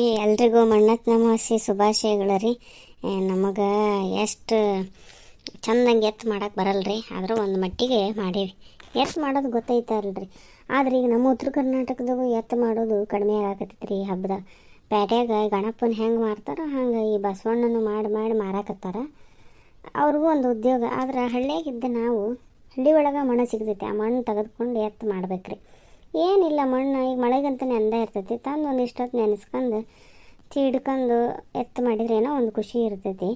ಈ ಎಲ್ರಿಗೂ ಮಣ್ಣತ್ ನಮಸಿ ಶುಭಾಶಯಗಳು ರೀ ನಮಗೆ ಎಷ್ಟು ಚಂದಂಗೆ ಎತ್ತು ಮಾಡಕ್ಕೆ ರೀ ಆದರೂ ಒಂದು ಮಟ್ಟಿಗೆ ಮಾಡೀವಿ ಎತ್ತು ಮಾಡೋದು ಗೊತ್ತೈತಲ್ರಿ. ಆದ್ರೆ ಈಗ ನಮ್ಮ ಉತ್ತರ ಕರ್ನಾಟಕದಾಗೂ ಎತ್ತು ಮಾಡೋದು ಕಡಿಮೆ ಆಗಾಕತ್ತೈತಿ ರೀ ಹಬ್ಬದ. ಪ್ಯಾಟ್ಯಾಗ ಗಣಪನ ಹೆಂಗೆ ಮಾರ್ತಾರೋ ಹಂಗೆ ಈ ಬಸವಣ್ಣನ ಮಾಡಿ ಮಾಡಿ ಮಾರಾಕತ್ತಾರ. ಅವ್ರಿಗೂ ಒಂದು ಉದ್ಯೋಗ. ಆದ್ರೆ ಹಳ್ಳಿಯಾಗಿದ್ದ ನಾವು ಹಳ್ಳಿ ಒಳಗೆ ಮಣ್ಣು ಸಿಗ್ತೈತಿ. ಆ ಮಣ್ಣು ತೆಗೆದುಕೊಂಡು ಎತ್ತು ಮಾಡ್ಬೇಕ್ರಿ. ಏನಿಲ್ಲ ಮಣ್ಣು, ಈಗ ಮಳೆಗಂತ ನೆಂದ ಇರ್ತೈತಿ. ತಂದು ಒಂದು ಇಷ್ಟೊತ್ತು ನೆನೆಸ್ಕೊಂಡು ತೀಡ್ಕೊಂಡು ಎತ್ತು ಮಾಡಿದ್ರೆ ಏನೋ ಒಂದು ಖುಷಿ ಇರ್ತೈತಿ.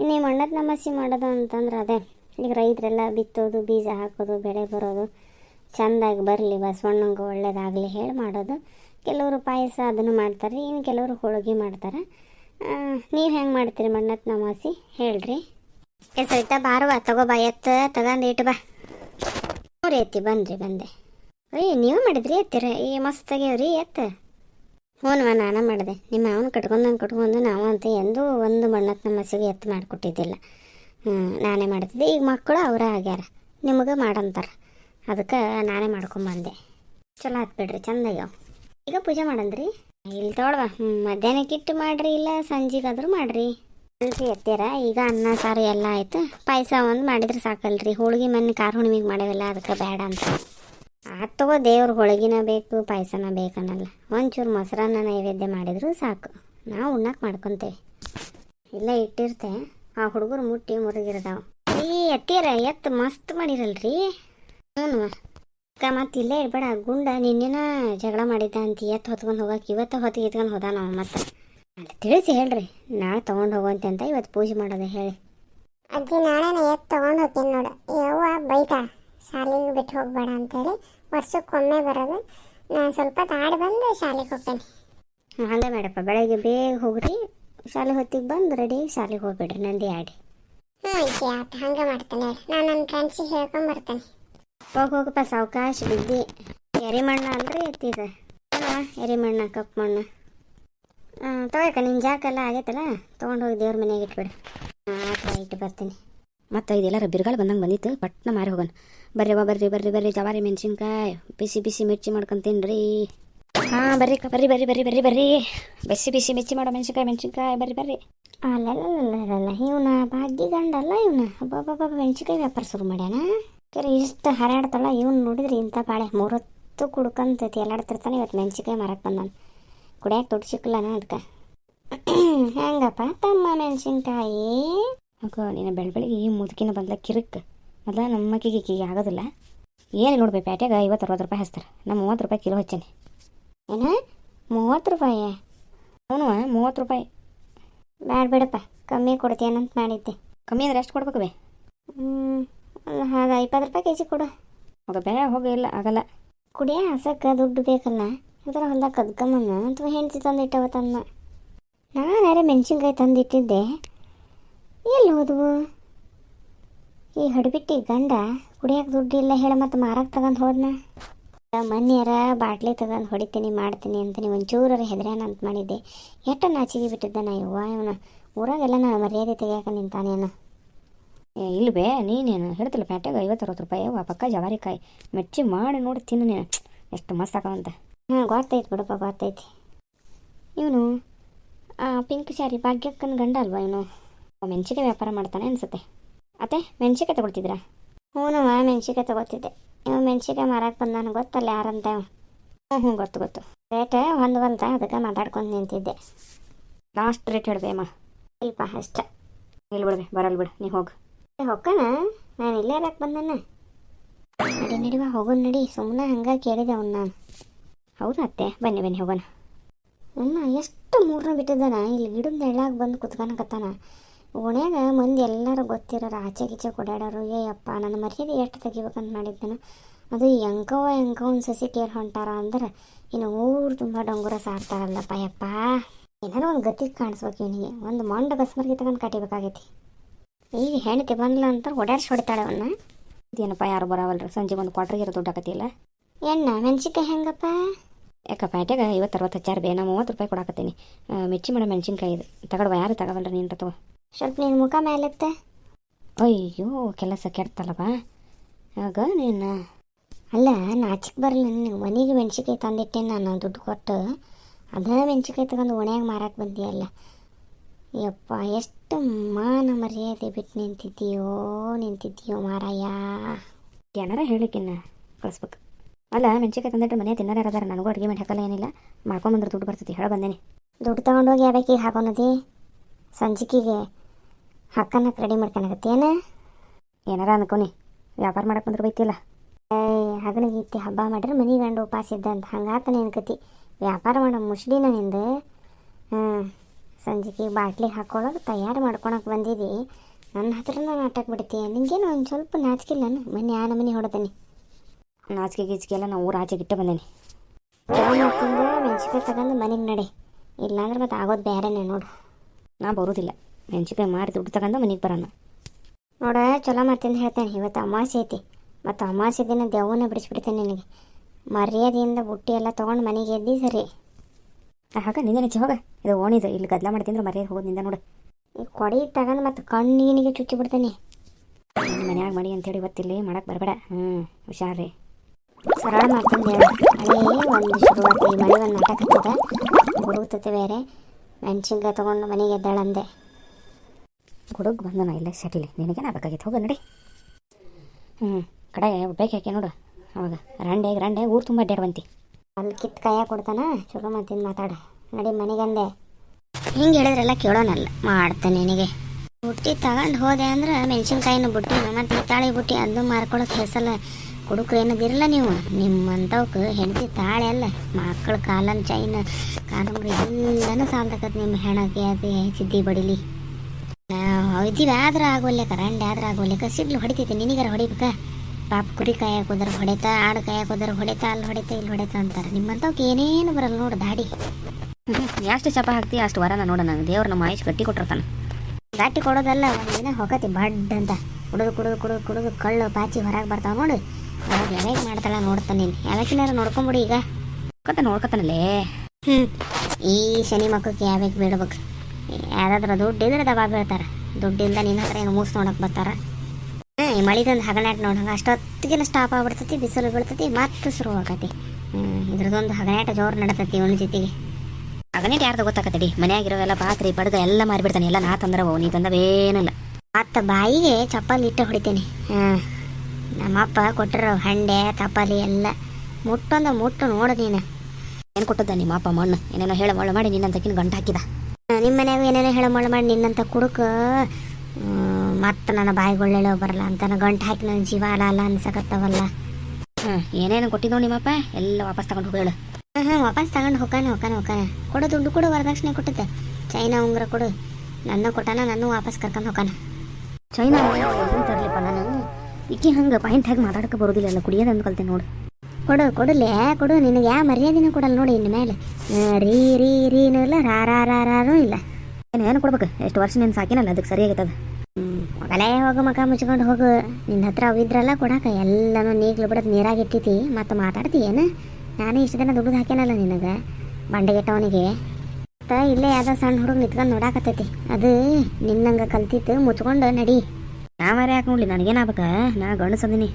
ಇನ್ನು ಈ ಮಣ್ಣದ ನಮಸಿ ಮಾಡೋದು ಅಂತಂದ್ರೆ ಅದೇ, ಈಗ ರೈತರೆಲ್ಲ ಬಿತ್ತೋದು, ಬೀಜ ಹಾಕೋದು, ಬೆಳೆ ಬರೋದು, ಚೆಂದಾಗಿ ಬರಲಿ, ಬಸವಣ್ಣಂಗೆ ಒಳ್ಳೇದಾಗಲಿ ಹೇಳಿ ಮಾಡೋದು. ಕೆಲವರು ಪಾಯಸ ಅದನ್ನು ಮಾಡ್ತಾರೆ, ಇನ್ನು ಕೆಲವರು ಹೋಳಿಗೆ ಮಾಡ್ತಾರೆ. ನೀವು ಹೆಂಗೆ ಮಾಡ್ತೀರಿ ಮಣ್ಣತ್ ನಮಾಸಿ ಹೇಳ್ರಿ. ಸರಿತಾ ಬಾರವಾ ತಗೋ ಬಾ, ಎತ್ತ ತಗೊಂಡು ಇಟ್ಟು ಬಾ. ಎತ್ತಿ ಬಂದ್ರಿ, ಬಂದೆ. ಅಯ್ಯ ನೀವು ಮಾಡಿದ್ರಿ ಎತ್ತಿರ? ಈ ಮಸ್ತ್ ಆಗ್ಯಾವ್ರಿ, ಎತ್ತ? ಹ್ಞೂನ್ವ ನಾನು ಮಾಡಿದೆ. ನಿಮ್ಮ ಅವನು ಕಟ್ಕೊಂಡಂಗೆ ಕಟ್ಕೊಂಡು ನಾವು ಅಂತ ಎಂದೂ ಒಂದು ಮಣ್ಣತ್ ಮಸಿಗೆ ಎತ್ತು ಮಾಡಿಕೊಟ್ಟಿದ್ದಿಲ್ಲ. ನಾನೇ ಮಾಡ್ತಿದ್ದೆ ಈಗ ಮಕ್ಕಳು ಅವರ ಆಗ್ಯಾರ. ನಿಮಗೆ ಮಾಡಂತಾರ. ಅದಕ್ಕೆ ನಾನೇ ಮಾಡ್ಕೊಂಬಂದೆ ಚಲೋ ಆತ್ ಬಿಡ್ರಿ ಚಂದಾಗ್ಯಾವ ಈಗ ಪೂಜೆ ಮಾಡಂದ್ರಿ? ಇಲ್ಲಿ ತೊಗೊಳ್ವ. ಮಧ್ಯಾಹ್ನಕ್ಕೆ ಇಟ್ಟು ಮಾಡ್ರಿ, ಇಲ್ಲ ಸಂಜೆಗಾದರೂ ಮಾಡಿರಿ. ಅಲ್ರಿ ಎತ್ತೀರ? ಈಗ ಅನ್ನ, ಸಾರು ಎಲ್ಲ ಆಯ್ತು. ಪಾಯಸ ಒಂದು ಮಾಡಿದ್ರೆ ಸಾಕಲ್ರಿ. ಹೋಳಿಗೆ, ಮನೆ ಖಾರ ಹುಣ್ಣಿಮೆಗೆ ಮಾಡೇವಲ್ಲ, ಅದಕ್ಕೆ ಬೇಡ ಅಂತ. ಆತ್ ತಗೋ ದೇವ್ರ ಹೋಳಿಗೆನ ಬೇಕು, ಪಾಯಸನ ಬೇಕನ್ನಲ್ಲ. ಒಂಚೂರು ಮೊಸರನ್ನ ನೈವೇದ್ಯ ಮಾಡಿದ್ರು ಸಾಕು. ನಾವು ಉಣ್ಣಕ್ಕೆ ಮಾಡ್ಕೊತೇವೆ. ಇಲ್ಲ ಇಟ್ಟಿರ್ತೆ. ಆ ಹುಡುಗರು ಮುಟ್ಟಿ ಮುರುಗಿರ್ದಾವ. ಈ ಎತ್ತೀರ ಎತ್ತು ಮಸ್ತ್ ಮಾಡಿರಲ್ರಿ? ಹ್ಞೂ ಅಕ್ಕ, ಮತ್ತೆ ಇಲ್ಲೇ ಇರ್ಬೇಡ. ಗುಂಡ ನಿನ್ನೆನ ಜಗಳ ಮಾಡಿದ್ದ ಅಂತ. ಎತ್ತು ಹೊತ್ಕೊಂಡು ಹೋಗಕ್ಕೆ ಇವತ್ತು ಹೊತ್ತಿಗೆ ಎತ್ಕೊಂಡು ಹೋದ ನಾವು ಮತ್ತೆ. ತಿಳಿಸಿ ಹೇಳ್ರಿ. ನಾಳೆ ತೊಗೊಂಡು ಹೋಗುವಂತೆ ಅಂತ ಇವತ್ತು ಪೂಜೆ ಮಾಡೋದು ಹೇಳಿ. ಅಜ್ಜಿ ನಾಳೆ ನಾ ಎತ್ತು ತೊಗೊಂಡು ಹೋಗ್ತೀನಿ ನೋಡು. ಯವ್ವ ಬೈತಾಳ ಶಾಲೆಗೆ ಬಿಟ್ಟು ಹೋಗ್ಬೇಡ ಅಂತೇಳಿ ವರ್ಷಕ್ಕೊಮ್ಮೆ ಬರೋದು. ನಾನು ಸ್ವಲ್ಪ ತಾಡಿ ಬಂದು ಶಾಲೆಗೆ ಹೋಗ್ತೇನೆ. ಹಂಗೆ ಮೇಡಪ್ಪ. ಬೆಳಗ್ಗೆ ಬೇಗ ಹೋಗ್ರಿ. ಶಾಲೆ ಹೊತ್ತಿಗೆ ಬಂದು ರೆಡಿ ಶಾಲೆಗೆ ಹೋಗ್ಬಿಡ್ರಿ. ನಂದಿ ಆಡಿ. ಹ್ಞೂ ಅಜ್ಜಿ ಆಯ್ತು. ಹಂಗೆ ಮಾಡ್ತೇನೆ ಹೇಳಿ. ನಾನು ನನ್ನ ಫ್ರೆಂಡ್ಸಿಗೆ ಹೇಳ್ಕೊಂಡು ಬರ್ತೇನೆ. ಹೋಗಿ ಹೋಗಪ್ಪ ಸಾವಕಾಶ ಬಿದ್ದಿ ಎರಿಮಣ್ಣ ಅಂದ್ರೆ ಎತ್ತಿದ? ಎರಿಮಣ್ಣ ಕಪ್ಪು ಮಣ್ಣು. ತಗೋಕ ನಿನ್ನ ಜಾಕೆಲ್ಲ ಆಗೈತಲ್ಲ? ತೊಗೊಂಡು ಹೋಗಿ ದೇವ್ರ ಮನೆಗೆ ಇಟ್ಬಿಡು. ಹಾಂ ಆಯ್ತು ಇಟ್ಟು ಬರ್ತೀನಿ. ಮತ್ತು ಇದೆಲ್ಲ ಬಿರುಗಾಳ ಬಂದಂಗೆ ಬಂದಿತ್ತು, ಪಟ್ನ ಮಾರಿ ಹೋಗೋಣ ಬರ್ರಿ ಅವ್ವ, ಬರ್ರಿ ಬರ್ರಿ ಬರ್ರಿ, ಜವಾರಿ ಮೆಣಸಿನ್ಕಾಯಿ. ಬಿಸಿ ಬಿಸಿ ಮಿರ್ಚಿ ಮಾಡ್ಕೊಂಡು ತಿನ್ರಿ ಹಾಂ, ಬರ್ರಿ ಬರ್ರಿ ಬರ್ರಿ ಬರ್ರಿ ಬರ್ರಿ ಬರ್ರಿ. ಬಿಸಿ ಬಿಸಿ ಮಿರ್ಚಿ ಮಾಡೋ ಮೆಣಸಿನ್ಕಾಯಿ ಮೆಣಸಿನ್ಕಾಯಿ, ಬರ್ರಿ ಬರ್ರಿ. ಅಲ್ಲಲ್ಲ ಇವನ ಭಾಗ್ಯ ಗಂಡಲ್ಲ ಇವನ. ಒಬ್ಬೊಬ್ಬ ಮೆಣಸಿನ್ಕಾಯಿ ವ್ಯಾಪಾರ ಶುರು ಮಾಡ್ಯಾನ? ಕರೆ, ಇಷ್ಟು ಹರಾಡ್ತಲ್ಲ, ಇವ್ನು ನೋಡಿದ್ರಿ ಇಂಥ ಬಾಳೆ. ಮೂರೊತ್ತು ಕುಡ್ಕಂತೈತಿ, ಎಲ್ಲಾಡ್ತಿರ್ತಾನೆ ಇವತ್ತು ಮೆಣಸಿನ್ಕಾಯಿ ಮಾರಕ್ಕೆ ಬಂದಾನ. ಕುಡಿಯಕ್ಕೆ ದುಡ್ಡು ಸಿಕ್ಕಲ್ಲ ಅದಕ್ಕೆ ಹೆಂಗಪ್ಪ, ತಮ್ಮ ಮೆಣಸಿನ್ಕಾಯಿ? ಅಕ್ಕ ನೀನು ಬೆಳ ಬೆಳಿಗ್ಗೆ ಈ ಮುದುಕಿನ ಬಂದ್ಲ ಕಿರಿಕ್. ಮೊದಲ ನಮ್ಮ ಅಕ್ಕಿಗೆ ಈಕಿಗೆ ಆಗೋದಿಲ್ಲ. ಏನು ನೋಡ್ಬೇಕು ಪ್ಯಾಟ್ಯಾಗ ಐವತ್ತು ಅರವತ್ತು ರೂಪಾಯಿ ಹಚ್ತಾರೆ. ನಮ್ಮ ಮೂವತ್ತು ರೂಪಾಯಿ ಕಿಲೋ ಹಚ್ಚೇನೆ. ಏನು? ಮೂವತ್ತು ರೂಪಾಯಿ? ಅವನು ಮೂವತ್ತು ರೂಪಾಯಿ. ಬೇಡ ಬಿಡಪ್ಪ ಕಮ್ಮಿ ಕೊಡ್ತೀಯನಂತ ಮಾಡಿದ್ದೆ. ಕಮ್ಮಿ ಅಂದ್ರೆ ಎಷ್ಟು ಕೊಡ್ಬೇಕು ಬೇ? ಹ್ಞೂ ಹಾಗ ಇಪ್ಪತ್ತು ರೂಪಾಯಿ ಕೆ ಜಿ ಕೊಡು. ಹೋಗ ಬೇ ಹೋಗಿ ಇಲ್ಲ ಆಗಲ್ಲ. ಕುಡಿಯ ಹಸಕ್ಕೆ ದುಡ್ಡು ಬೇಕಲ್ಲ? ಇದರ ಹೊಲ್ದಾಗ ಕದ್ಕಮ್ಮ ಅಥವಾ ಹೆಂಡತಿ ತಂದಿಟ್ಟವ ನಾನು ಯಾರೇ ಮೆಣಸಿನ್ಕಾಯಿ ತಂದಿಟ್ಟಿದ್ದೆ. ಎಲ್ಲಿ ಈ ಹಡಿಬಿಟ್ಟಿ ಗಂಡ ಕುಡಿಯಕ್ಕೆ ದುಡ್ಡು ಇಲ್ಲ ಹೇಳ ಮತ್ತು ಮಾರಕ್ಕೆ ತಗೊಂಡು ಹೋದ್ನ? ಮನ್ಯಾರ ಬಾಟ್ಲಿ ತಗೊಂಡು ಹೊಡಿತೀನಿ ಮಾಡ್ತೀನಿ ಅಂತೀನಿ ಒಂಚೂರ ಹೆದರ್ಯಾನ ಅಂತ ಮಾಡಿದ್ದೆ. ಎಷ್ಟು ನಾಚಿಗೆ ಬಿಟ್ಟಿದ್ದೆ ನಾ ಇವ್ವ ಇವನ ಊರಾಗೆಲ್ಲ ನಾನು ಮರ್ಯಾದೆ ತೆಗಿಯಾಕ ನಿಂತಾನೇನು ಏ ಇಲ್ಲ ಬೇ ನೀನೇನು ಹೇಳ್ತಿಲ್ಲ ಪ್ಯಾಟ್ಯಾಗ ಐವತ್ತು ಅರವತ್ತು ರೂಪಾಯಿ ವಾ ಪಕ್ಕ ಜವಾರಿಕಾಯಿ. ಮೆಚ್ಚಿ ಮಾಡಿ ನೋಡಿ ತಿನ್ನು ನೀನು. ಎಷ್ಟು ಮಸ್ತ್ ಅಂತ ಹಾಂ ಗೊತ್ತೈತಿ ಬಿಡಪ್ಪ ಗೊತ್ತೈತಿ. ಇವನು ಪಿಂಕ್ ಶಾರಿ ಭಾಗ್ಯಕ್ಕನ ಗಂಡ ಅಲ್ವಾ ಇವನು? ಮೆಣಸಿಗೆ ವ್ಯಾಪಾರ ಮಾಡ್ತಾನೆ ಅನ್ಸುತ್ತೆ. ಅತ್ತೆ ಮೆಣ್ಸಿಕಾಯಿ ತಗೊಳ್ತಿದ್ರಾ ಹ್ಞೂ ಮೆಣ್ಸಿಕಾಯಿ ತಗೋತಿದ್ದೆ ಇವ ಮೆಣ್ಸಿಕಾಯಿ ಮಾರಕ್ಕೆ ಬಂದಾನ ಗೊತ್ತಲ್ಲ ಯಾರಂತ ಹ್ಞೂ ಹ್ಞೂ, ಗೊತ್ತು ಗೊತ್ತು. ರೇಟ್ ಅಂತ ಅದಕ್ಕೆ ಮಾತಾಡ್ಕೊಂಡು ನಿಂತಿದ್ದೆ. ಲಾಸ್ಟ್ ರೇಟ್ ಹೇಳಿದೆ ಅಮ್ಮ. ಇಲ್ಪ, ಅಷ್ಟ. ಇಲ್ಲಿ ಬಿಡ್ಬೆ ಬರಲ್ಲ ಬಿಡು, ನೀ ಹೋಗು. ಹೊಕ್ಕನ? ನಾನು ಇಲ್ಲೇ ಇರಕ್ಕೆ ಬಂದಣ್ಣ ನಡಿ ನಡಿವ ಹೋಗೋಣ ನಡಿ. ಸುಮ್ಮನೆ ಹಂಗೆ ಕೇಳಿದೆ ಅವ್ನು ನಾನು. ಹೌದಾ ಅತ್ತೆ? ಬನ್ನಿ ಬನ್ನಿ, ಹೋಗೋಣ. ಅಮ್ಮ, ಎಷ್ಟು ಮೂರನ್ನ ಬಿಟ್ಟಿದ್ದಾನ? ಇಲ್ಲಿ ಗಿಡದ ನೆಳ್ಳಾಗ ಬಂದು ಕುತ್ಕೊಳಕತ್ತಾನ ಓಣ್ಯಾಗ ಮಂದಿ ಎಲ್ಲರೂ ಗೊತ್ತಿರೋರು ಆಚೆ ಗೀಚೆ ಕೊಡಾಡೋರು ಏಯಪ್ಪ ನನ್ನ ಮರ್ಯಾದೆ ಎಷ್ಟು ತೆಗಿಬೇಕಂತ ಮಾಡಿದ್ದೆನ? ಅದು ಎಂಕವ ಒಂದು ಸಸಿ ಕೇರ್ ಹೊಂಟಾರ ಅಂದ್ರೆ ಇನ್ನು ಊರು ತುಂಬ ಡೊಂಗುರ ಸಾರ್ತಾರಲ್ಲಪ್ಪ ಯಪ್ಪ. ಏನಾರು ಒಂದು ಗತಿ ಕಾಣಿಸ್ಬೇಕು ಇವನಿಗೆ. ಒಂದು ಮೊಂಡ ಬಸ್ಮರ್ಗಿ ತಗೊಂಡು ಕಟ್ಟಿಬೇಕಾಗೈತಿ. ಈಗ ಹೆಣ್ತಿ ಬಂದ್ಲ ಅಂತ ಓಡಾಡ್ಸಿ ಹೊಡಿತಾಳೆ ಅವನ್ನ ಇದೇನಪ್ಪ ಯಾರು ಬರವಲ್ರಿ? ಸಂಜೆ ಒಂದು ಕ್ವಾರ್ಟರ್ಗೆ ದುಡ್ಡು ಹಾಕತಿಲ್ಲ ಎಣ್ಣ ಮೆಣಸಿಕಾಯಿ ಹೆಂಗಪ್ಪ? ಯಾಕ ಪ್ಯಾಟ್ಯಾಗ ಐವತ್ತು ಅರವತ್ತು ಹಚ್ಚಾರ ಬೇ ನಾ ಮೂವತ್ತು ರೂಪಾಯಿ ಕೊಡಾಕತ್ತೀನಿ. ಮೆಚ್ಚಿ ಮಿರ್ಚಿ ಮಾಡೋ ಮೆಣಸಿನ್ಕಾಯಿ ಇದು ತಗೊಳ್ವ ಯಾರು ತಗೋವಲ್ರಿ ನೀನು ತಗೋ. ಸ್ವಲ್ಪ ನಿನ್ನ ಮುಖ ಮೇಲೆತ್ತೆ? ಅಯ್ಯೋ ಕೆಲಸ ಕೆಡ್ತಲ್ಲವ ಆಗ ನೀನು ಅಲ್ಲ ನಾಚಿಕ್ ಬರಲ್ಲ ನಿನಗೆ ಮನೆಗೆ ಮೆಣ್ಸಿಕಾಯಿ ತಂದಿಟ್ಟೆ ನಾನು ದುಡ್ಡು ಕೊಟ್ಟು. ಅದೇ ಮೆಣಸಿಕಾಯಿ ತಗೊಂಡು ಒಣ್ಯಾಗ ಮಾರಕ್ಕೆ ಬಂದಿಯಲ್ಲ. ಯಪ್ಪ ಎಷ್ಟು ಮಾನ ಮರ್ಯಾದೆ ಬಿಟ್ಟು ನಿಂತಿದ್ದೀಯೋ ನಿಂತಿದ್ದೀಯೋ ಮಾರಾಯ. ಏನಾರ ಹೇಳಿಕಿನ್ನ ಕಳಿಸ್ಬೇಕು. ಅಲ್ಲ ಮೆಣಸಿಕಾಯಿ ತಂದಿಟ್ಟು ಮನೆ ತಿನ್ನಾರ ಅದಾರ? ನನಗೂ ಅಡುಗೆ ಮಾಡಿ ಹಾಕಲ್ಲ ಏನಿಲ್ಲ. ಮಾಡ್ಕೊಂಬಂದ್ರೆ ದುಡ್ಡು ಬರ್ತೈತಿ ಹೇಳ ಬಂದೇನೆ ದುಡ್ಡು ತಗೊಂಡೋಗಿ ಯಾವ್ಯಾಕೆ ಹಾಕೋನದಿ ಸಂಜಿಕೆಗೆ? ಹಾಕನಕ್ಕೆ ರೆಡಿ ಮಾಡ್ಕೊಳಕತ್ತೇನ ಏನಾರ ಅನ್ಕೋನಿ. ವ್ಯಾಪಾರ ಮಾಡಕ್ಕೆ ಬಂದ್ರೆ ಬೈತಿಲ್ಲ ಹಗನಿಗೆ ಇತ್ತಿ ಹಬ್ಬ ಮಾಡ್ರೆ ಮನೆ ಗಂಡು ಉಪವಾಸ ಇದ್ದಂತ. ಹಂಗಾತ ನಿನ್ ಕತಿ ವ್ಯಾಪಾರ ಮಾಡೋ ಮುಷ್ಡಿನ ನಿಂದು. ಸಂಜೆಗೆ ಬಾಟ್ಲಿ ಹಾಕೊಳ್ಳೋದು ತಯಾರು ಮಾಡ್ಕೊಳಕ್ಕೆ ಬಂದಿದ್ದಿ ನನ್ನ ಹತ್ರನ ನಾಟಕ ಬಿಡ್ತೀಯ? ನಿಂಗೇನು ಒಂದು ಸ್ವಲ್ಪ ನಾಚಿಕಿಲ್ಲ ನಾನು ಮನೆ ಆ ನಮನೆ ಹೊಡೆದೇನೆ. ನಾಚಿಕೆ ಗೀಚಿಗೆ ಎಲ್ಲ ನಾವು ಊರ ಆಚೆ ಇಟ್ಟೆ ಬಂದೇನೆ. ಮೆಣಸಿಕಾಯಿ ತಗೊಂಡು ಮನೆಗೆ ನಡಿ. ಇಲ್ಲಾಂದ್ರೆ ಮತ್ತೆ ಆಗೋದು ಬೇರೆನೇ ನೋಡು. ನಾ ಬರೋದಿಲ್ಲ. ಮೆಣಸಿನ್ಕಾಯಿ ಮಾರಿ ದುಡ್ಡು ತಗೊಂಡು ಮನೆಗೆ ಬರೋಣ ನೋಡ ಚಲೋ ಮಾಡ್ತೀನಿ ಹೇಳ್ತೇನೆ. ಇವತ್ತು ಅಮಾಸೆ ಐತಿ. ಮತ್ತು ಅಮಾಸೆ ದಿನ ದೆವ್ವನ ಬಿಡಿಸ್ಬಿಡ್ತೇನೆ ನಿನಗೆ. ಮರ್ಯಾದೆಯಿಂದ ಬುಟ್ಟಿ ಎಲ್ಲ ತೊಗೊಂಡು ಮನೆಗೆ ಎದ್ದಿ ಸರಿ. ಹಾಕ ನಿಂದ ನೆಚ್ಚಿ ಹೋಗ? ಇದು ಓಣಿದು. ಇಲ್ಲಿ ಗದ್ದಲ ಮಾಡ್ತೀನಿ ಮರ್ಯಾದೆ ಹೋಗೋದು ನಿಂದ ನೋಡು. ಈ ಕೊಡಿ ತಗೊಂಡು ಮತ್ತು ಕಣ್ಣಿಗೆ ಚುಚ್ಚಿ ಬಿಡ್ತೇನೆ. ಮನ್ಯಾಗ ಮಾಡಿ ಅಂತೇಳಿ ಇವತ್ತಿಲ್ಲಿ ಮಾಡಕ್ಕೆ ಬರಬೇಡ. ಹ್ಞೂ ಹುಷಾರ್ರಿ. ಸರಳ ಮಾಡ್ತೀನಿ ಅಲ್ಲಿ ಒಂದು ಶುರುವಾತಿ ಮಳೆ ಒಂದು ನಾಟಕ ಹತ್ತದ ಹುಡುಗ್ತತೆ ಬೇರೆ. ಮೆಣಸಿನ್ಕಾಯಿ ತೊಗೊಂಡು ಮನೆಗೆ ಎದ್ದಾಳಂದೆ. ಹುಡುಗ ಬಂದನ ಇಲ್ಲೇ ಸೆಟಿಲಿ ನಾ ಬೇಕಾಗಿತ್ತು. ಹೋಗ ನಡಿ. ಹ್ಞೂ ಕಡೆ ಬೇಕು ಹಾಕಿ ನೋಡು. ಅವಾಗ ರಂಡೆ ರಂಡೆ, ಊರು ತುಂಬ ಅಡ್ಡಾಡ್ಬಂತಿ ಅಲ್ಲಿ ಕಿತ್ ಕೈಯಾಗ ಕೊಡ್ತಾನ, ಚಲೋ ಮಾಡ್ತೀನಿ ಮಾತಾಡ. ನಡಿ ಮನೆಗಂದೆ. ಹಿಂಗೆ ಹೇಳಿದ್ರೆಲ್ಲ ಕೇಳೋನಲ್ಲ ಮಾಡ್ತಾನೆ ನಿನಗೆ. ಬುಟ್ಟಿ ತಗೊಂಡು ಹೋದೆ ಅಂದ್ರೆ ಮೆಣಸಿನ್ಕಾಯಿನ ಬುಟ್ಟಿ, ಮತ್ತು ತಾಳಿ ಬುಟ್ಟಿ ಅದು ಮಾರ್ಕೊಳಕ್ಕೆ ಹೆಸಲ್ಲ. ಹುಡುಕ್ರು ಏನದಿರಲ್ಲ ನೀವು. ನಿಮ್ಮಂಥವ್ಕೆ ಹೆಂಡತಿ ತಾಳೆ ಅಲ್ಲ. ಮಕ್ಕಳು ಕಾಲನ್ ಚೈನ್ ಕಾಲಂಗ್ರಿ ಎಲ್ಲನೂ ಸಾಲ್ತಕ್ಕತ್ ನಿಮ್ಮ ಹೆಣಕ್ಕೆ ಅದು ಸಿದ್ದಿ ಬಡಿಲಿ. ಹೊಯ್ತೀವಿ ಆದ್ರೆ ಆಗೋಲ್ಯಕ ರಂಡೆ ಆದ್ರೆ ಆಗೋಲ್ಯಕ ಸಿಗ್ಲು ಹೊಡಿತೈತೆ ನಿನಗಾರ ಹೊಡಿಬೇಕ? ಪಾಪ ಕುರಿ ಕಾಯಕ್ಕೆ ಹೋದ್ರೆ ಹೊಡೆತಾ ಆಡು ಕಾಯಕ್ಕೆ ಹೋದ್ರೆ ಹೊಡೆತಾ ಅಲ್ಲಿ ಹೊಡೆತಾ ಇಲ್ಲಿ ಹೊಡೆತಾ ಅಂತಾರೆ. ನಿಮ್ಮಂಥವ್ಕೆ ಏನೇನು ಬರಲ್ಲ ನೋಡು ದಾಡಿ. ಎಷ್ಟು ಚಪ ಹಾಕ್ತಿ ಅಷ್ಟು ವರನ ನೋಡ ನಂಗೆ ದೇವ್ರು ನಮ್ಮ ಆಯುಷ್ ಗಟ್ಟಿ ಕೊಟ್ಟಿರ್ತಾನೆ. ಗಟ್ಟಿ ಕೊಡೋದಲ್ಲ ಒಂದಿನ ಹೋಗತಿ ಬಡ್ ಅಂತ. ಕುಡಿದು ಕುಡಿದು ಕುಡಿದು ಕುಡಿದು ಕಳ್ಳು ಪಾಚಿ ಹೊರಗೆ ಬರ್ತಾವ ನೋಡು. ಅವಾಗ ಯಾವಾಗ ಮಾಡ್ತಾಳ ನೋಡ್ತಾನೆ ನೀನು. ಯಾವಾಗಿನಾರು ನೋಡ್ಕೊಂಬಿಡಿ ಈಗ. ಕತ್ತ ನೋಡ್ಕೊತಾನಲ್ಲೇ. ಹ್ಞೂ ಈ ಶನಿ ಮಕ್ಕಕ್ಕೆ ಯಾವಾಗ ಬಿಡ್ಬೇಕು? ಯಾವ್ದಾದ್ರು ದುಡ್ಡು ಇದ್ರೆ ದಬಾ ಬೀಳ್ತಾರೆ. ದುಡ್ಡಿಂದ ನಿನ್ನ ಹತ್ರ ಏನು ಮೂಸ್ ನೋಡಕ್ಕೆ ಬರ್ತಾರ. ಈ ಮಳಿದೊಂದು ಹಗನಾಟ ನೋಡಂಗ ಅಷ್ಟೊತ್ತಿಗೆ ಸ್ಟಾಪ್ ಆಗ್ಬಿಡ್ತತಿ, ಬಿಸಿಲು ಬೀಳ್ತತಿ, ಮತ್ತೆ ಶುರು ಆಗತಿ. ಇದ್ರದೊಂದು ಹಗನಾಟ ಜೋರು ನಡತತಿ ಇವನ ಜೊತೆಗೆ. ಹಗನಾಟ ಯಾರ್ದು ಗೊತ್ತಾಕತ್ತಡಿ ಮನೆಯಾಗಿರೋವೆಲ್ಲ ಪಾತ್ರೆ ಬಡ್ಗ ಎಲ್ಲ ಮಾರಿಬಿಡ್ತಾನೆ. ಎಲ್ಲ ನಾ ತಂದ್ರವು, ನೀ ತಂದವೇನಿಲ್ಲ ಮತ್ತ ಬಾಯಿಗೆ ಚಪ್ಪಲಿ ಇಟ್ಟು ಹೊಡಿತೀನಿ. ನಮ್ಮಪ್ಪ ಕೊಟ್ಟಿರೋ ಹಂಡೆ ಚಪ್ಪಲಿ ಎಲ್ಲ. ಮುಟ್ಟೊಂದ ಮುಟ್ಟು ನೋಡು ನೀನು. ಏನು ಕೊಟ್ಟದ್ದ ನಿಮ್ಮ ಅಪ್ಪ ಮಣ್ಣು? ಏನೇನೋ ಹೇಳ ಮಳೆ ಮಾಡಿ ನಿನ್ನಂತಕ್ಕಿನ ಗಂಟು ಹಾಕಿದ. ನಿಮ್ಮ ಮನ್ಯಾಗ ಏನೇನೋ ಹೇಳೋ ಮಳೆ ಮಾಡಿ ನಿನ್ನಂತ ಕುಡುಕ ಮತ್ತೆ ನನ್ನ ಬಾಯಿಗೊಳ್ಳೆಳೋ ಬರಲ್ಲ ಅಂತ ನನ್ನ ಗಂಟು ಹಾಕಿ ನನ್ನ ಜೀವ ಅಲ್ಲ ಅಲ್ಲ ಅನ್ಸಕತ್ತವಲ್ಲ. ಹ್ಞೂ ಏನೇನು ಕೊಟ್ಟಿದ್ದೋ ನಿಮ್ಮಪ್ಪ? ಎಲ್ಲ ವಾಪಸ್ ತಗೊಂಡು ಹೋಗಿ ಹೇಳು ಹಾಂ ಹಾಂ ವಾಪಸ್ ತಗೊಂಡು ಹೋಗಾನೆ ಹೋಗಾನೆ ಹೋಗಾನೆ ಕೊಡೋ ದುಡ್ಡು ಕೊಡು ವರದಕ್ಷಿಣೆ ಕೊಟ್ಟಿದ್ದೆ. ಚೈನಾ ಉಂಗುರ ಕೊಡು. ನನ್ನ ಕೊಟ್ಟಾನ ನನ್ನ ವಾಪಸ್ ಕರ್ಕೊಂಡು ಹೋಗಾನೆ ಚೈನಾ ತರಲಿಪ್ಪ ನಾನು? ಇಕ್ಕಿ ಹಂಗೆ ಪಾಯಿಂಟ್ ಹಾಕಿ ಮಾತಾಡಕ್ಕೆ ಬರೋದಿಲ್ಲ ಕುಡಿಯೋದು ಅಂದ್ಕೊಳ್ತೀನಿ ನೋಡು. ಕೊಡು, ಕೊಡಲೇ, ಕೊಡು, ನಿನಗೆ ಯಾವ ಮರ್ಯಾದೆನೂ ಕೊಡಲ್ಲ ನೋಡಿ ಇನ್ನು ಮೇಲೆ. ರೀ ರೀ ರೀನೂ ಇಲ್ಲ, ರಾ ರಾ ರಾ ಇಲ್ಲ. ಏನು ಏನು ಕೊಡ್ಬೇಕು? ಎಷ್ಟು ವರ್ಷ ನೀನು ಸಾಕಿನಲ್ಲ, ಅದಕ್ಕೆ ಸರಿಯಾಗೈತದ ಮಗಲೇ ಹೋಗು ಮಕ ಮುಚ್ಕೊಂಡು ಹೋಗು. ನಿನ್ನ ಹತ್ರ ಅವಿದ್ರಲ್ಲ ಕೊಡಾಕ, ಎಲ್ಲನೂ ನೀಗ್ಲು ಬಿಡೋದು ನೀರಾಗಿ ಇಟ್ಟಿತಿ, ಮತ್ತು ಮಾತಾಡ್ತಿ ಏನು? ನಾನೇ ಇಷ್ಟು ದಿನ ದುಡ್ಡು ಹಾಕ್ಯಾನಲ್ಲ ನಿನಗೆ, ಬಂಡೆಗೆಟ್ಟವನಿಗೆ. ಮತ್ತು ಇಲ್ಲೇ ಯಾವುದೋ ಸಣ್ಣ ಹುಡುಗ ನಿತ್ಕೊಂಡು ನೋಡಾಕತ್ತೈತಿ. ಅದು ನಿನ್ನಂಗೆ ಕಲ್ತಿತ್ತು ಮುಚ್ಕೊಂಡು ನಡಿ. ನಾ ನೋಡಲಿ ನೋಡ್ಲಿ, ನನಗೇನಾಗ್ಬೇಕ? ನಾ ಗಂಡಸದೀನಿ.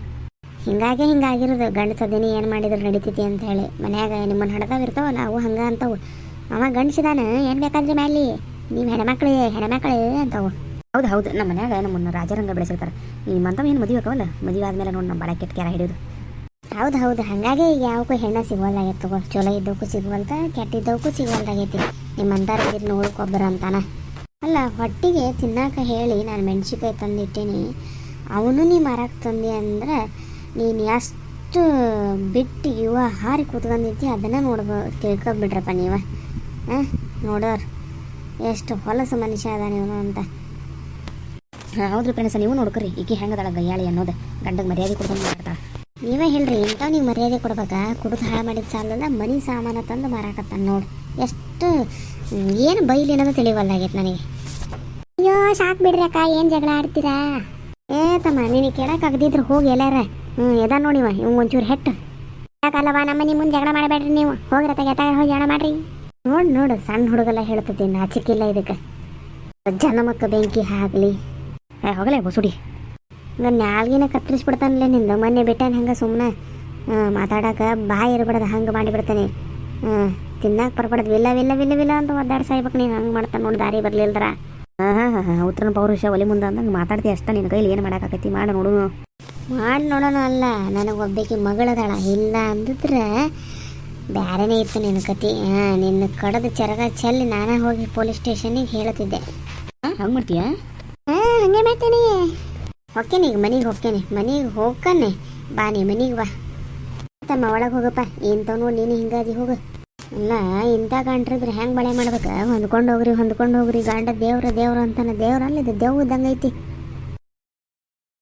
ಹಿಂಗಾಗೆ ಹಿಂಗಾಗಿರೋದು. ಗಂಡು ಸದಿನಿ ಏನು ಮಾಡಿದ್ರು ನಡಿತೈತಿ ಅಂತ ಹೇಳಿ. ಮನ್ಯಾಗ ನಿಮ್ಮನ್ನು ಹಡ್ದಾವಿರ್ತಾವ ನಾವು ಹಂಗೆ ಅಂತವು. ಅವ ಗಂಡಸಿದಾನ, ಏನು ಬೇಕಾದ್ರೆ ಮ್ಯಾಲಿ? ನೀವು ಹೆಣ್ಮಕ್ಳು ಹೆಣ್ಮಕ್ಳು ಅಂತವು. ಹೌದು ಹೌದು. ನಮ್ಮ ಮನ್ಯಾಗ ನಮ್ಮನ್ನು ರಾಜರಂಗ ಬೆಳೆಸಿರ್ತಾರೆ. ನಿಮ್ಮಂತವ ಏನು ಮದುವೆ ಆಕವಲ್ಲ ಮದುವೆ ಆದಮೇಲೆ ನೋಡಿ ನಮ್ಮ ಬಡ ಕೆಟ್ಟ ಕ್ಯಾರ ಹಿಡಿಯೋದು. ಹೌದು ಹೌದು. ಹಾಗಾಗಿ ಈಗ ಯಾವಕ್ಕೂ ಹೆಣ್ಣ ಸಿಗುವಲ್ಲಾಗಿತ್ತು ಚಲೋ ಇದ್ದವಕ್ಕೂ ಸಿಗುವಲ್ತ ಕೆಟ್ಟಿದ್ದವಕ್ಕೂ ನಿಮ್ಮ ನಿಮ್ಮಂತಾರ ಇದ್ರ ನೋಡ್ಕೊಬ್ಬರ ಅಂತಾನ. ಅಲ್ಲ, ಹೊಟ್ಟಿಗೆ ತಿನ್ನಾಕ ಹೇಳಿ ನಾನು ಮೆಣಸಿನ್ಕಾಯಿ ತಂದಿಟ್ಟೀನಿ. ಅವನು ನೀ ಮಾರಕ್ಕೆ ತಂದಿ ಅಂದ್ರೆ ನೀನು ಎಷ್ಟು ಬಿಟ್ಟು ಇವ ಹಾರಿ ಕೂತ್ಕೊಂಡಿದ್ದಿ ಅದನ್ನೇ ನೋಡ್ಬೋ, ತಿಳ್ಕೊಬಿಡ್ರಪ್ಪ ನೀವ. ಹಾಂ? ನೋಡೋರು, ಎಷ್ಟು ಹೊಲಸು ಮನುಷ್ಯ ಅದ ನೀವು ಅಂತ. ಹೌದು ಫ್ರೆಂಡ್ಸ್ ನೀವು ನೋಡ್ಕೊರಿ, ಈಕಿ ಹೆಂಗದಾಳ ಗಯ್ಯಾಳಿ ಅನ್ನೋದು. ಗಂಡಗೆ ಮರ್ಯಾದೆ ಕೊಡ್ಕೊಂಡು ಮಾಡ್ತಾಳೆ. ನೀವೇ ಹೇಳ್ರಿ ಇಂಥವ್ ನೀವು ಮರ್ಯಾದೆ ಕೊಡ್ಬೇಕಾ? ಕುಡಿದು ಹಾಳು ಮಾಡಿದ ಸಾಲಲ್ಲ, ಮನಿ ಸಾಮಾನ ತಂದು ಮಾರಾಕತ್ತಾನ ನೋಡಿ. ಎಷ್ಟು ಏನು ಬೈಲಿ ಅನ್ನೋದು ತಿಳಿವಲ್ಲಾಗೈತೆ ನನಗೆ. ಅಯ್ಯೋ, ಸಾಕು ಬಿಡ್ರಿ ಅಕ್ಕ, ಏನು ಜಗಳ ಆಡ್ತೀರಾ? ಏ ತಮ್ಮ ನೀನು ಕೇಳಕ್ಕೆ ಆಗದಿದ್ರೆ ಹೋಗಿ ಎಲ್ಲಾರ. ಹ್ಞೂ ಎದ ನೋಡಿವ ಇವ್ ಒಂಚೂರು ಹೆಟ್ಟು ಯಾಕಲ್ಲವ, ನಮ್ಮ ನಿಮ್ಮ ಮುಂದೆ ಜಗಳ ಮಾಡಬೇಡ್ರಿ ನೀವು. ಹೋಗಿರತ್ತ ತೆಗೆತಾಗ ಹೋಗಿ ಜಗಳ ಮಾಡ್ರಿ. ನೋಡು ನೋಡು, ಸಣ್ಣ ಹುಡುಗಲ್ಲ ಹೇಳ್ತದೆ ನಾಚಿಕಿಲ್ಲ ಇದಕ್ಕೆ. ಜನಮಕ್ಕ ಬೆಂಕಿ ಹಾಕಲಿ. ಹೋಗಲೇ ಬಸುಡಿ ನಾಲ್ಗಿನ ಕತ್ತರಿಸ್ಬಿಡ್ತಾನಲ್ಲ ನಿಂದು. ಮೊನ್ನೆ ಬಿಟ್ಟಾನ ಹಂಗೆ ಸುಮ್ಮನೆ ಮಾತಾಡಕ ಬಾಯಿ ಇರಬಾರ್ದು ಹಂಗೆ ಮಾಡಿಬಿಡ್ತಾನೆ ತಿನ್ನಕ್ಕೆ ಬರ್ಬಾರ್ದು ವಿಲ್ಲ ವಿಲ್ಲ ವಿಲ್ಲ ವಿಲ್ಲ ಅಂತ ಒದ್ದಾಡ್ಸಾಯ್ಬೇಕು ನೀನು. ಹಂಗೆ ಮಾಡ್ತಾನೆ ನೋಡಿ, ದಾರಿ ಬರಲಿಲ್ದ್ರ. ಹಾಂ ಹಾಂ ಹಾಂ ಉತ್ತರನ ಪೌರುಷ ಒಲೆ ಮುಂದೆ ಅಂದಂಗೆ ಮಾತಾಡ್ತಿ ಅಷ್ಟ ನಿನ್ನ ಕೈಲಿ ಏನು ಮಾಡೋಕ್ಕಾಕೈತಿ ಮಾಡು ನೋಡು ಮಾಡಿ ನೋಡೋಣ ಅಲ್ಲ. ನನಗೆ ಒಬ್ಬಾಕಿ ಮಗಳದಾಳ. ಇಲ್ಲ ಅಂದಿದ್ರೆ ಬೇರೆನೇ ಇತ್ತು ನಿನ್ನ ಕತಿ. ಹಾಂ ನಿನ್ನ ಕಡದ ಚರಗ ಚೆಲ್ಲಿ ನಾನೇ ಹೋಗಿ ಪೊಲೀಸ್ ಸ್ಟೇಷನಿಗೆ ಹೇಳ್ತಿದ್ದೆ ಹಂಗೆ ಮಾಡ್ತೀಯಾ? ಹಾಂ ಹಂಗೆ ಮಾಡ್ತೀನಿ ಹೊಕ್ಕೇನಿ ಈಗ ಮನೆಗೆ ಹೋಗ್ತೇನೆ ಮನೆಗೆ ಹೋಗ್ಕನೆ ಬಾ ನೀ ಮನೆಗೆ ಬಾ. ತಮ್ಮ ಒಳಗೆ ಹೋಗಪ್ಪ. ಏನು ನೋಡಿ ನೀನು ಹಿಂಗಾದಿ ಹೋಗು. ಅಲ್ಲ ಇಂಥ ಗಂಟ್ರಿದ್ರೆ ಹೆಂಗೆ ಬಳೆ ಮಾಡ್ಬೇಕು? ಹೊಂದ್ಕೊಂಡು ಹೋಗ್ರಿ ಹೊಂದ್ಕೊಂಡು ಹೋಗ್ರಿ, ಗಂಡ ದೇವ್ರ ದೇವ್ರ ಅಂತಾನೆ ದೇವ್ರ ಇದು ದೇವ್ ಇದ್ದಂಗೆ ಐತಿ